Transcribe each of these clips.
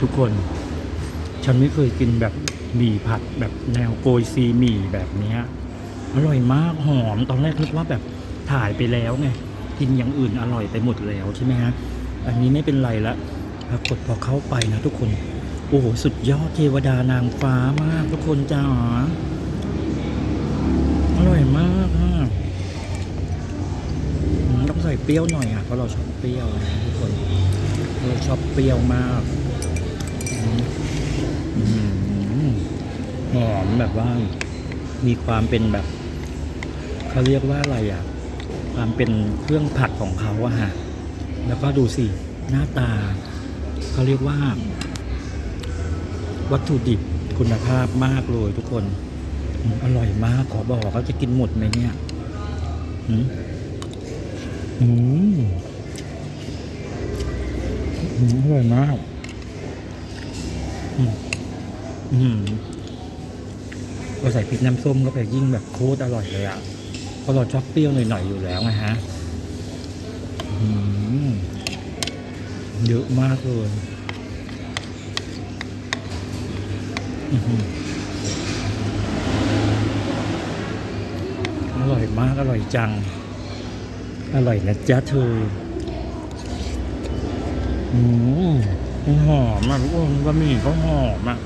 ทุกคน ฉันไม่เคยกินแบบหมี่ผัดแบบแนวโกยซีหมี่แบบเนี้ยอร่อยมากหอมตอนแรกนึกว่าแบบถ่ายไปแล้วไงกินอย่างอื่นอร่อยไปหมดแล้วใช่ไหมฮะอันนี้ไม่เป็นไรละปรากฏพอเข้าไปนะทุกคนโอ้โหสุดยอดเทวดานางฟ้ามากทุกคนจ้าอร่อยมากฮะต้องใส่เปรี้ยวหน่อยอะเพราะเราชอบเปรี้ยวนะทุกคนเราชอบเปรี้ยวมาก หอมแบบว่า มีความเป็นแบบ เขาเรียกว่าอะไรอะ ความเป็นเครื่องผัดของเขาอะฮะแล้วก็ดูสิ หน้าตา เขาเรียกว่า วัตถุดิบคุณภาพมากเลยทุกคน อร่อยมากขอบอกเขาจะกินหมดไหมเนี่ยอืมอืมอืมอร่อยมาก อืมอืมพอใส่พริกน้ำส้มก็ไปยิ่งแบบโคตรอร่อยเลยอะเพราะเราชอบเปรี้ยวหน่อยๆอยู่แล้วไงฮะเยอะมากเลยอร่อยมาก อร่อยจัง อร่อยนะจ๊ะเธอ อืม หอมอะทุกคนบะหมี่เขาหอมอะ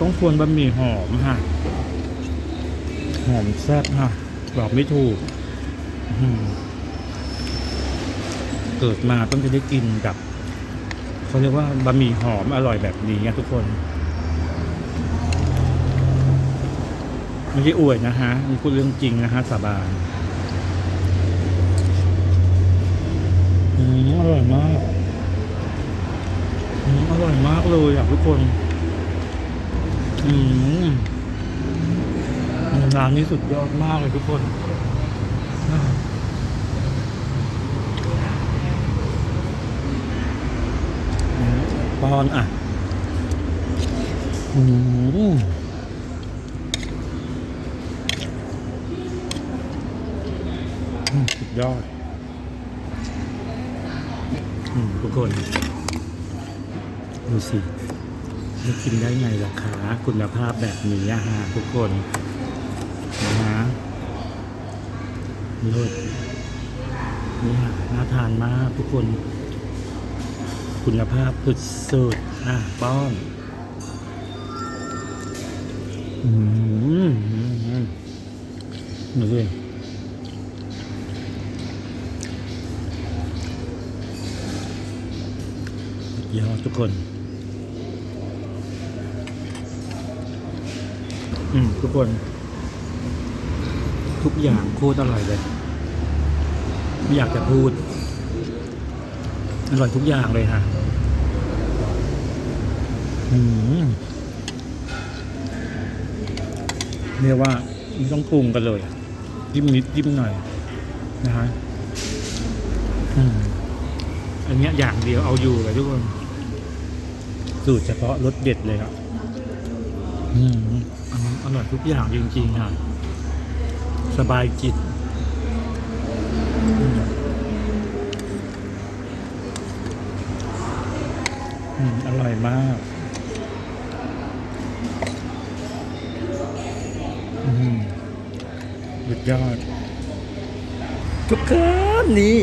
ต้องควรบะหมี่หอมค่ะ หอมแซ่บค่ะบอกไม่ถูกเกิดมาต้องจะได้กินกับเขาเรียกว่าบะหมี่หอมอร่อยแบบนี้นะทุกคนไม่ใช่อวยนะฮะนี่พูดเรื่องจริงนะฮะสาบานอืมอร่อยมาก อร่อยมากเลยอะทุกคน อืมร้านนี้สุดยอดมากเลยทุกคนปอนอะอืมอืมสุดยอดอืมทุกคน ดูสิจะกินได้ไงล่ะคะคุณภาพแบบนี้อะฮะทุกคนนะฮะนี่เลยนี่ฮะน่าทานมากทุกคน คุณภาพสุดๆอะป้อนอืมดูสิยอดทุกคน อืมทุกคน ทุกอย่างโคตรอร่อยเลย ไม่อยากจะพูด อร่อยทุกอย่างเลยฮะอืมเรียกว่าต้องปรุงกันเลยจิ้มนิดจิ้มหน่อย นะฮะอืมอันเนี้ยอย่างเดียวเอาอยู่เลยทุกคน สูตรเฉพาะรสเด็ดเลยครับ อืม อร่อยทุกอย่างจริงๆค่ะสบายจิตอร่อยมากอืมสุดยอด ทุกคนนี่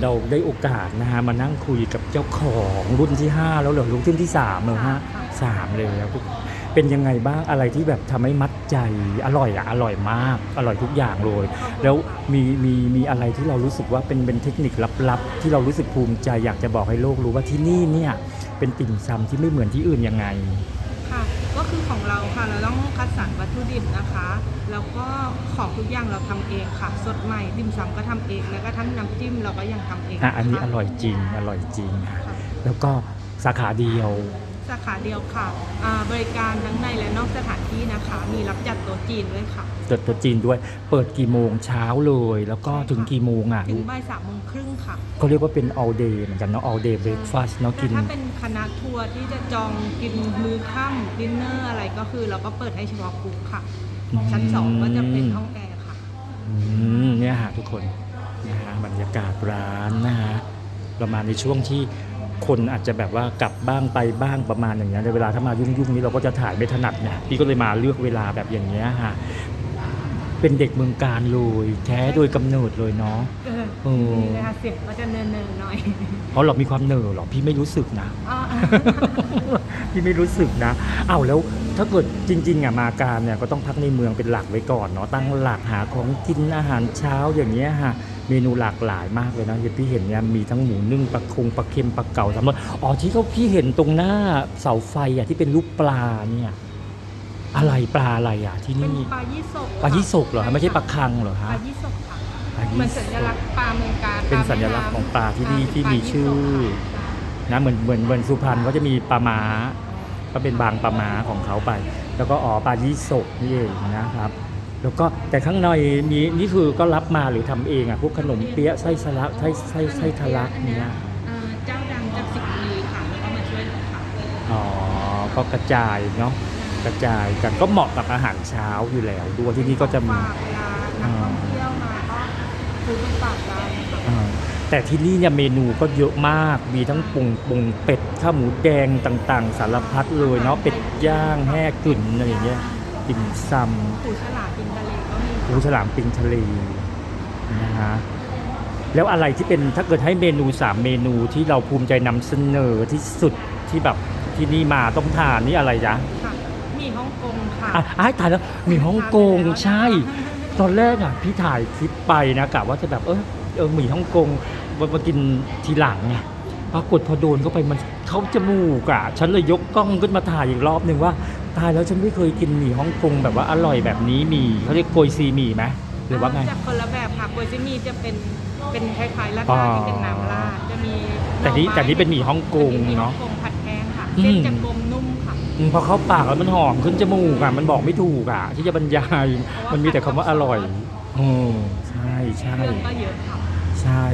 เราได้โอกาสนะฮะมานั่งคุยกับเจ้าของรุ่นที่ 5 แล้วเหรอรุ่นที่3เหรอฮะสามเลยแล้วทุก เป็นยังไงบ้างอะไรที่แบบทำให้มัดใจอร่อยอะอร่อยมาก อร่อยทุกอย่างเลย แล้วมีมีมีอะไรที่เรารู้สึกว่าเป็นเป็นเทคนิคลับๆ ที่เรารู้สึกภูมิใจอยากจะบอกให้โลกรู้ว่าที่นี่เนี่ยเป็นติ่มซำที่ไม่เหมือนที่อื่นยังไงค่ะก็คือของเราค่ะเราต้องคัดสรรวัตถุดิบนะคะ แล้วก็ของทุกอย่างเราทำเองค่ะ สดใหม่ติ่มซำก็ทำเองแล้วก็ทั้งน้ำจิ้มเราก็ยังทำเองอะอันนี้อค่ะร่อยจริงอร่อยจริงค่ะค่ะแล้วก็สาขาเดียว สาขาเดียวค่ะอ่าบริการทั้งในและนอกสถานที่นะคะ มีรับจัดโต๊ะจีนด้วยค่ะเปิดตัวจีนด้วย เปิดกี่โมงเช้าเลย แล้วก็ถึงกี่โมงอะถึงบ่ายสามโมงครึ่งค่ะเขาเรียกว่าเป็น all day เหมือนกันเนาะ all day breakfast เนาะแต่กินถ้าเป็นคณะทัวร์ที่จะจองกินมื้อค่ำดินเนอร์อะไรก็คือ เราก็เปิดให้เฉพาะกลุ่มค่ะ ชั้นสองก็จะเป็นห้องแอร์ค่ะอืมเนี่ยฮะทุกคนนะฮะบรรยากาศร้านนะฮะเรามาในช่วงที่ คนอาจจะแบบว่ากลับบ้างไปบ้างประมาณอย่างเงี้ยในเวลาถ้ามายุ่งๆนี้เราก็จะถ่ายไม่ถนัดเนี่ยพี่ก็เลยมาเลือกเวลาแบบอย่างเงี้ยฮะเป็นเด็กเมืองการเลยแท้โดยกำเนิดเลยเนาะเออเออดีเลยค่ะเสียงก็จะเนินๆหน่อยเพราะเรามีความเหนื่อยหรอพี่ไม่รู้สึกนะอ๋อพี่ไม่รู้สึกนะอ้าวแล้วถ้าเกิดจริง ๆอะมาการเนี่ยก็ต้องพักในเมืองเป็นหลักไว้ก่อนเนาะตั้งหลักหาของกินอาหารเช้าอย่างเงี้ยฮะ เมนูหลากหลายมากเลยนะอย่างพี่เห็นเนี่ยมีทั้งหมูนึ่งปลาคงปลาเค็มปลาเก๋าสามรสอ๋อที่เขาพี่เห็นตรงหน้าเสาไฟอะที่เป็นรูปปลาเนี่ยอะไรปลาอะไรอะที่เป็นนี่ปลายี่สกปลายี่สกเหรอฮะไม่ใช่ปลาคังเหรอปฮะลายี่สกค่ะปลายี่เหมือนสสักญลักษณ์ปลาเมืองการเป็นปลาสัญลักษณ์ของปลาที่นี่อ่ที่มีชื่อปลายี่สกนะเหมือนเหมือนเหมือนสุพรรณก็จะมีปลาม้า ก็เป็นบางปลาม้าของเขาไป แล้วก็อ๋อปลายี่สกนี่เองนะครับ แล้วก็แต่ข้างในมีนี่คือก็รับมาหรือทำเองอะพวกขนมเปี๊ยะไส้สลักไส้ไส้ไส้ทะลักเนี้ยอ่าเจ้าดังจากสิงห์บุรีค่ะแล้วก็มาช่วยเราค่ะอ๋อก็กระจายเนาะกระจายกันก็เหมาะกับอาหารเช้าอยู่แล้วด้วยที่นี่ก็จะมีฝากเวลานักท่องเที่ยวมาก็ซื้อไปฝากได้ค่ะอ่าแต่ที่นี่เนี่ยเมนูก็เยอะมาก มีทั้งปรุงปรุงเป็ดข้าวหมูแดงต่างๆ สารพัดเลยเนาะเป็ดย่างแห้กึ่นอะไรอย่างเงี้ย ติ่มซำปูฉลามกินทะเลก็มีปูฉลามปิงทะเลนะฮะแล้วอะไรที่เป็นถ้าเกิดให้เมนูสามเมนูที่เราภูมิใจนำเสนอที่สุดที่แบบที่นี่มาต้องทานนี่อะไรจ๊ะค่ะ มีฮ่องกงค่ะอะอ้ายถ่ายแล้วมีฮ่องกงใช่ ตอนแรกอะพี่ถ่ายคลิปไปนะกะว่าจะแบบเออเออหมี่ฮ่องกงมามากินทีหลังไงปรากฏพอโดนเข้าไปมันเข้าจมูกอะ ฉันเลยยกกล้องขึ้นมาถ่ายอีกรอบหนึ่งว่า ตายแล้วฉันไม่เคยกินหมี่ฮ่องกงแบบว่าอร่อยแบบนี้หมี่เขาเรียกโกยซีหมี่ไหมหรือว่าไง จะคนละแบบค่ะโกยซิมีจะเป็นเป็นคล้ายๆราดอ๋หอน้าที่เป็นน้ำราดจะมีแต่นี้หอไม้แต่นี้เป็นหมี่ฮ่องกงอัหมี่ฮ่เนาะองกงผัดแห้งค่ะอืม เส้นจะกลมนุ่มค่ะอืมพอเข้าปากแล้วมันหอมขึ้นจมูกอะมันบอกไม่ถูกอะ ที่จะบรรยายมันมีแต่คำว่าอร่อยอืมใช่ใช่เครื่องก็เยอะค่ะใช่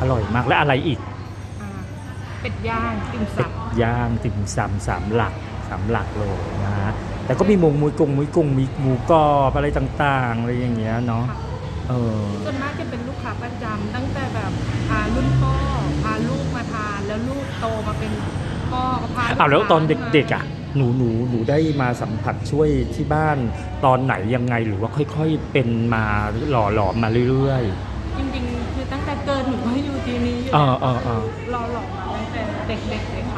อร่อยมากและอะไรอีก อ่าเป็ดย่างติ่มเป็ดซำย่างติ่มซำสามหลักสามหลักเลยนะฮะ แต่ก็มีหมงมุยกงมุยกงมีหมูกรอบอะไรต่างๆอะไรอย่างเงี้ยเนาะค่ะเออส่วนมากจะเป็นลูกค้าประจำตั้งแต่แบบพารุ่นพ่อพาลูกมาทานแล้วลูกโตมาเป็นพ่อก็พาอ้าวแล้วตอนมาเด็กๆอะหนูหนูหนูได้มาสัมผัสช่วยที่บ้านตอนไหนยังไงหรือว่าค่อยๆเป็นมาหล่อหลอมมาเรื่อยจริงๆ คือตั้งแต่เกิดหนูก็อยู่ที่นี่อยู่เออเออเออรอหลอกมาตั้งแต่เด็กๆ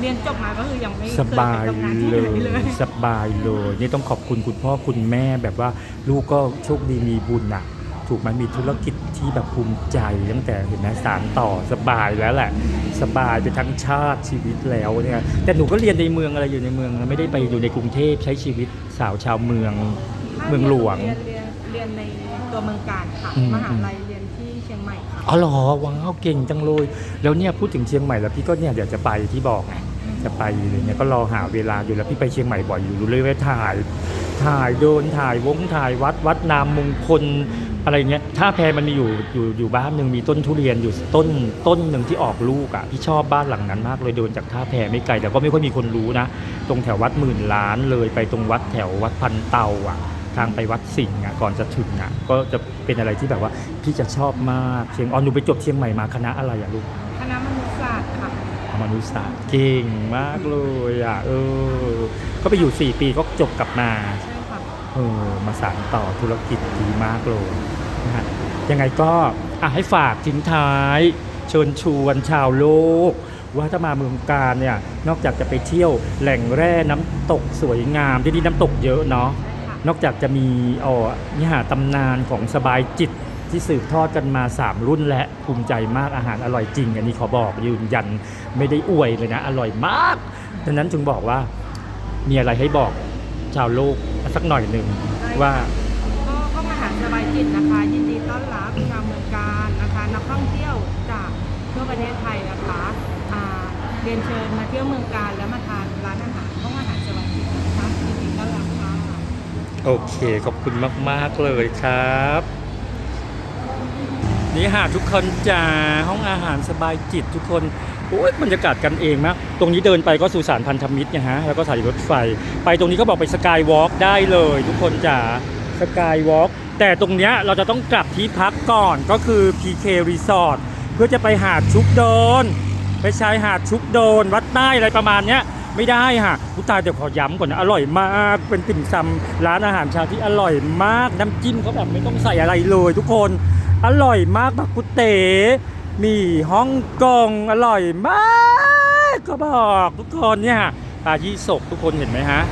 เลยค่ะเรียนจบมาก็คือยังไม่ๆเคสยบายไปทำงานที่เลไหนยเลยสบายเลย นี่ต้องขอบคุณคุณพ่อคุณแม่แบบว่าลูกก็โชคดีมีบุญอะ ถูกไหมมีธุรกิจที่แบบภูมิใจตั้งแต่เห็นไหมสารต่อสบายแล้วแหละ สบายไปทั้งชาติชีวิตแล้วเนี่ยแต่หนูก็เรียนในเมืองอะไรอยู่ในเมืองนะไม่ได้ไปอยู่ในกรุงเทพใช้ชีวิตสาวชาวเมืองเมืองหลวง เรียนเรียนเรียนในตัวเมืองการค่ะ อืม มหาลัยเรียนที่ เชียงใหม่ค่ะ อ๋อเหรอว้าวเก่งจังเลยแล้วเนี่ยพูดถึงเชียงใหม่แล้วพี่ก็เนี่ยเดี๋ยวจะไปที่บอกไงจะไปอะไรเนี่ยก็รอหาเวลาอยู่แล้วพี่ไปเชียงใหม่บ่อยอยู่รู้เลยว่าถ่าย ถ่ายเดินถ่ายวงถ่ายวัดวัดนามมงคลอะไรเงี้ยท่าแพมันมีอยู่อยู่อยู่บ้านหนึ่งมีต้นทุเรียนอยู่ต้นต้นหนึ่งที่ออกลูกอะพี่ชอบบ้านหลังนั้นมากเลยเดินจากท่าแพไม่ไกลแต่ก็ไม่ค่อยมีคนรู้นะ ตรงแถววัดหมื่นล้านเลยไปตรงวัดแถววัดพันเตาอะ ทางไปวัดสิงห์อะก่อนจะถึงอะก็จะเป็นอะไรที่แบบว่าพี่จะชอบมากเชียงอ๋อหนูไปจบเชียงใหม่มาคณะอะไรอะลูกคณะมนุษยศาสตร์ค่ะมนุษยศาสตร์เก่งมากเลยอะเออก็ไปอยู่ 4 ปีก็จบกลับมาใช่ค่ะเออมาสานต่อธุรกิจดีมากเลยนะฮะยังไงก็อะให้ฝากทิ้งท้าย เชิญชวนชาวโลก ว่าถ้ามาเมืองการเนี่ยนอกจากจะไปเที่ยวแหล่งแร่น้ำตกสวยงามที่นี่น้ำตกเยอะเนาะใช่ค่ะ นอกจากจะมีอ๋อนี่หาตำนานของสบายจิตที่สืบทอดกันมา 3 รุ่นและภูมิใจมากอาหารอร่อยจริง อันนี้ขอบอกยืนยันไม่ได้อวยเลยนะ อร่อยมากดังนั้นจึงบอกว่ามีอะไรให้บอกชาวโลกสักหน่อยหนึ่งว่าก็เข้ามาหาสบายจิตนะคะ ยินดีต้อนรับชาวเมืองการนะคะนักท่องเที่ยวจากทั่วประเทศไทยนะคะเรียนเชิญมาเที่ยวเมืองการแล้วมาทานร้านอาหาร โอเคขอบคุณมาก ๆ เลยครับ นี่หาทุกคนจ้าห้องอาหารสบายจิตทุกคนโอ้ยบรรยากาศกันเองมากตรงนี้เดินไปก็สุสานพันธมิตรนะฮะ แล้วก็ถ่ายรถไฟ ไปตรงนี้ก็บอกไปสกายวอล์กได้เลยทุกคนจ๋าสกายวอล์กแต่ตรงเนี้ยเราจะต้องกลับที่พักก่อนก็คือ PK Resort เพื่อจะไปหาดชุกโดน ไปชายหาดชุกโดน วัดใต้อะไรประมาณเนี้ย ไม่ได้ค่ะผู้ตายเดี๋ยวขอย้ำก่อนนะอร่อยมากเป็นติ่มซำร้านอาหารชาวที่อร่อยมากน้ำจิ้มเขาแบบไม่ต้องใส่อะไรเลย ทุกคนอร่อยมากบักกุเต๋มีฮ่องกงอร่อยมาก ก็บอกทุกคนเนี่ยปลายี่สกทุกคนเห็นไหมฮะ